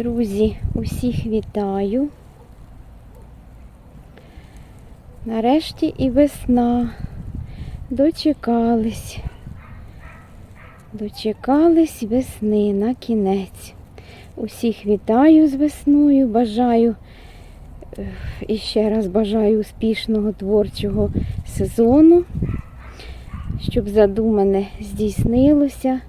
Друзі, усіх вітаю. Нарешті і весна. Дочекались. Дочекались весни на кінець. Усіх вітаю з весною. Бажаю е, і ще раз бажаю успішного творчого сезону, щоб задумане здійснилося.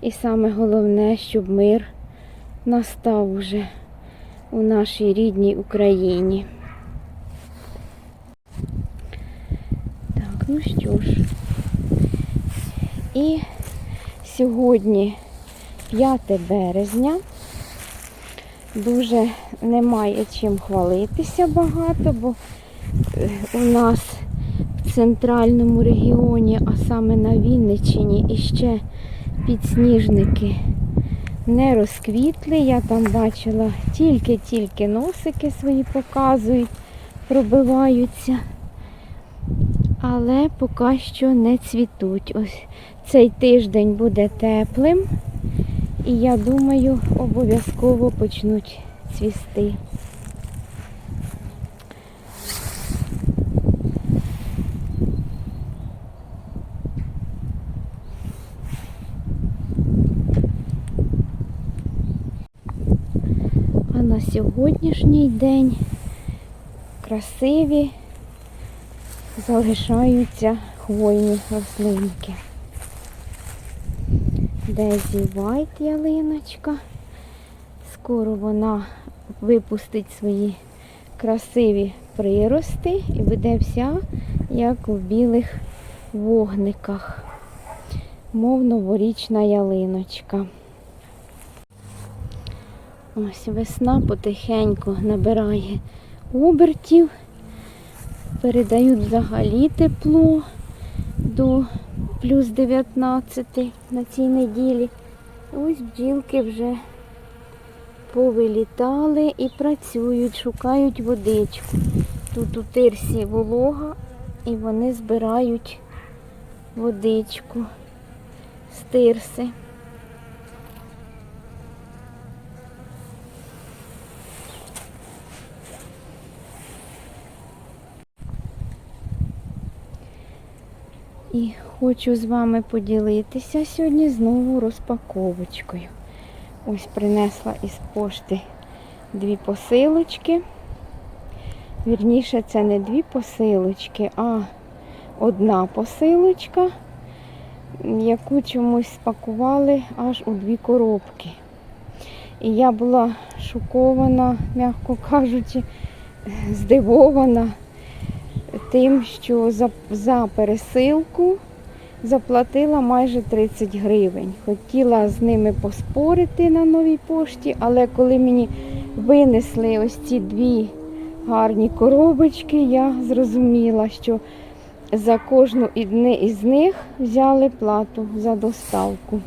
І саме головне, щоб мир настав уже у нашій рідній Україні. Так, ну що ж. І сьогодні 5 березня. Дуже немає чим хвалитися багато, бо е, у нас в центральному регіоні, а саме на Вінниччині, іще підсніжники не розквітли. Я там бачила тільки-тільки носики свої показують, пробиваються. Але поки що не цвітуть. Ось цей тиждень буде теплим. І я думаю, обов'язково почнуть цвісти. А на сьогоднішній день красиві залишаються хвойні рослинки. Дезі Вайт ялиночка. Скоро вона випустить свої красиві прирости і буде вся як у білих вогниках, мов новорічна ялиночка. Ось весна потихеньку набирає обертів, передають взагалі тепло до плюс 19 на цій неділі. Ось бджілки вже повилітали і працюють, шукають водичку. Тут у тирсі волога і вони збирають водичку з тирси. І хочу з вами поділитися сьогодні знову розпаковочкою. Ось принесла із пошти дві посилочки. Вірніше, це не дві посилочки, а одна посилочка, яку чомусь спакували аж у дві коробки. І я була шокована, м'яко кажучи, здивована тим, що за, за пересилку заплатила майже 30 гривень. Хотіла з ними поспорити на новій пошті, але коли мені винесли ось ці дві гарні коробочки, я зрозуміла, що за кожну із них взяли плату за доставку.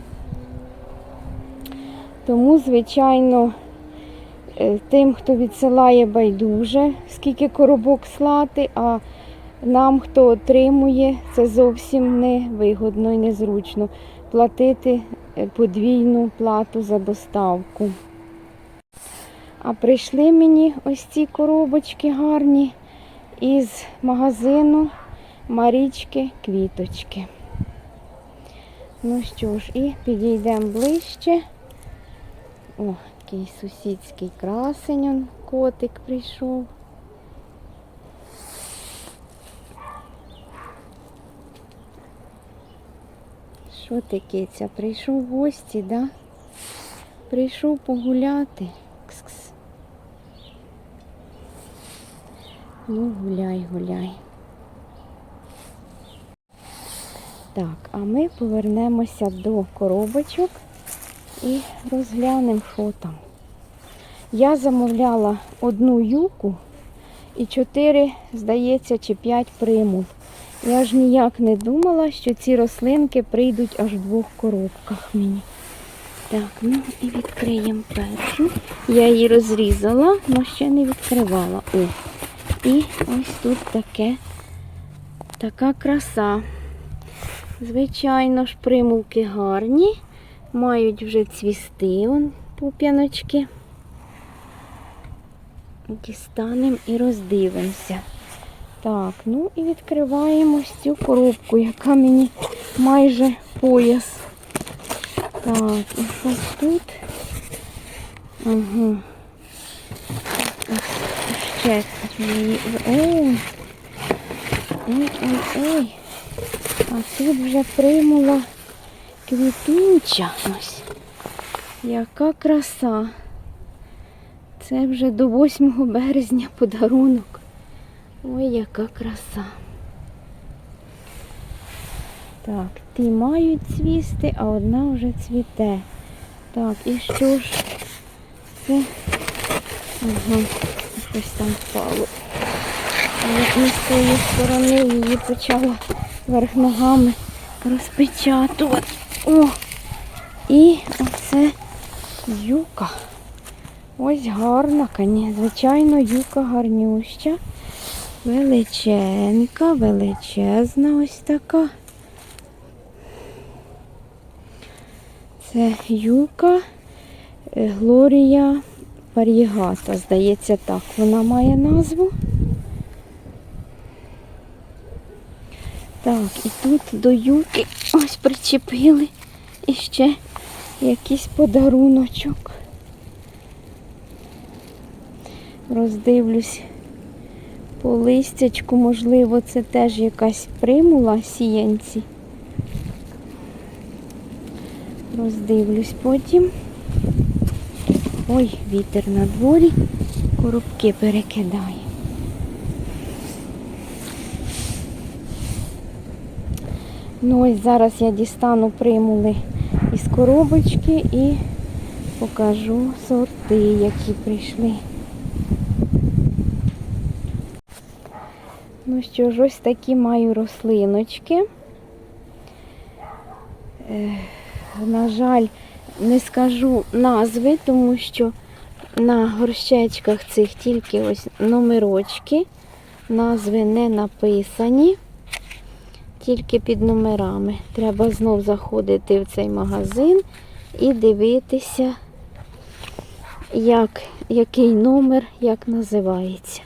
Тому, звичайно, е, тим, хто відсилає байдуже, скільки коробок слати, а нам, хто отримує, це зовсім не вигодно і незручно платити е, подвійну плату за доставку. А прийшли мені ось ці коробочки гарні із магазину Марічки Квіточки. Ну що ж, і підійдемо ближче. О, такий сусідський красень, он, котик прийшов. Що ти, киця? Прийшов в гості, да? Прийшов погуляти. Кс-кс. Ну, гуляй, гуляй. Так, а ми повернемося до коробочок і розглянемо, що там. Я замовляла одну юку і чотири, здається, чи п'ять примул. Я ж ніяк не думала, що ці рослинки прийдуть аж в двох коробках мені. Так, ну і відкриємо першу. Я її розрізала, але ще не відкривала. О. І ось тут таке, така краса. Звичайно ж, примулки гарні, мають вже цвісти, он пуп'яночки. Дістанемо і роздивимося. Так, ну і відкриваємо цю коробку, яка мені майже пояс. Так, і щось тут. Ага. Ще її. Ой. Ой, ой, ой. А тут вже примула квітуча. Ось. Яка краса. Це вже до 8 березня подарунок. Ой, яка краса. Так, ті мають цвісти, а одна вже цвіте. Так, і що ж це? Ага, щось там впало. А Як не з тієї сторони її почала верх ногами розпечатувати. О! І оце юка. Ось гарна, звичайно, юка гарнюща. Величенька, величезна ось така. Це юка е, Глорія Пар'єгата. Здається, так вона має назву. Так, і тут до юки ось причепили і ще якийсь подаруночок. Роздивлюсь по листячку, можливо, це теж якась примула сіянці. Роздивлюсь потім. Ой, вітер на дворі, коробки перекидає. Ну ось зараз я дістану примули із коробочки і покажу сорти, які прийшли. Ну що ж, ось такі маю рослиночки. Е, на жаль, не скажу назви, тому що на горщечках цих тільки ось номерочки. Назви не написані, тільки під номерами. Треба знов заходити в цей магазин і дивитися, як, який номер, як називається.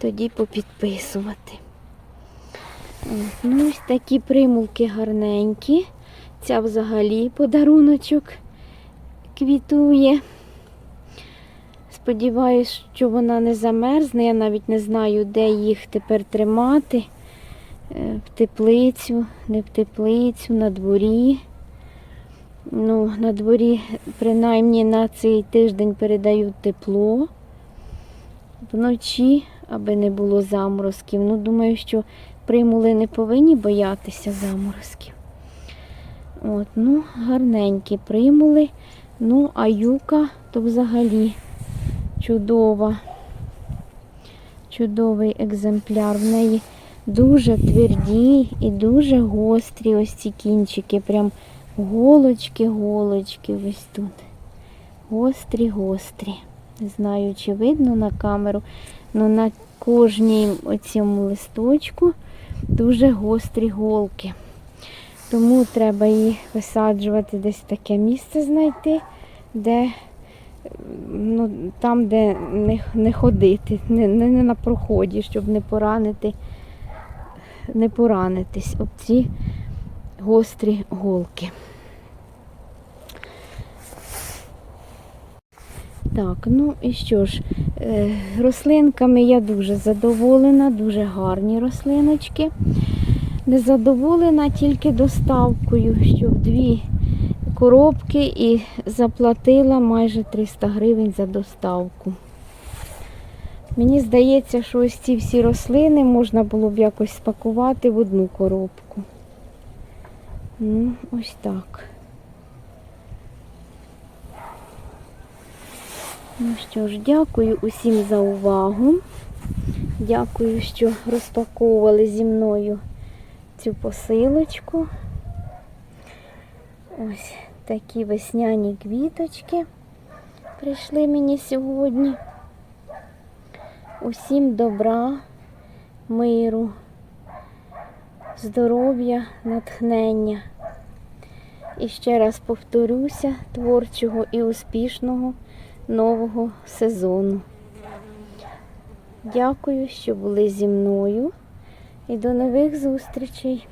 Тоді попідписувати. Ну, ось такі примулки гарненькі. Ця взагалі подаруночок квітує. Сподіваюсь, що вона не замерзне. Я навіть не знаю, де їх тепер тримати. Е, В теплицю, не в теплицю, на дворі. Ну, на дворі, принаймні на цей тиждень передають тепло. Вночі, аби не було заморозків. Ну, думаю, що примули не повинні боятися заморозків. От, ну, гарненькі примули. Ну, а юка то взагалі чудова. Чудовий екземпляр. В неї дуже тверді і дуже гострі ось ці кінчики. Прям голочки-голочки ось тут. Гострі-гострі. Не знаю, чи видно на камеру, але на кожній цьому листочку дуже гострі голки. Тому треба її висаджувати десь таке місце знайти, де ну, там, де не, не ходити, не, не на проході, щоб не поранити, не поранитись об ці гострі голки. Так, ну і що ж, е, рослинками я дуже задоволена, дуже гарні рослиночки. Не задоволена тільки доставкою, що в дві коробки і заплатила майже 300 гривень за доставку. Мені здається, що ось ці всі рослини можна було б якось спакувати в одну коробку. Ну, ось так. Ну що ж, дякую усім за увагу. Дякую, що розпаковували зі мною цю посилочку. Ось такі весняні квіточки прийшли мені сьогодні. Усім добра, миру, здоров'я, натхнення. І ще раз повторюся, творчого і успішного нового сезону. Дякую, що були зі мною. І до нових зустрічей!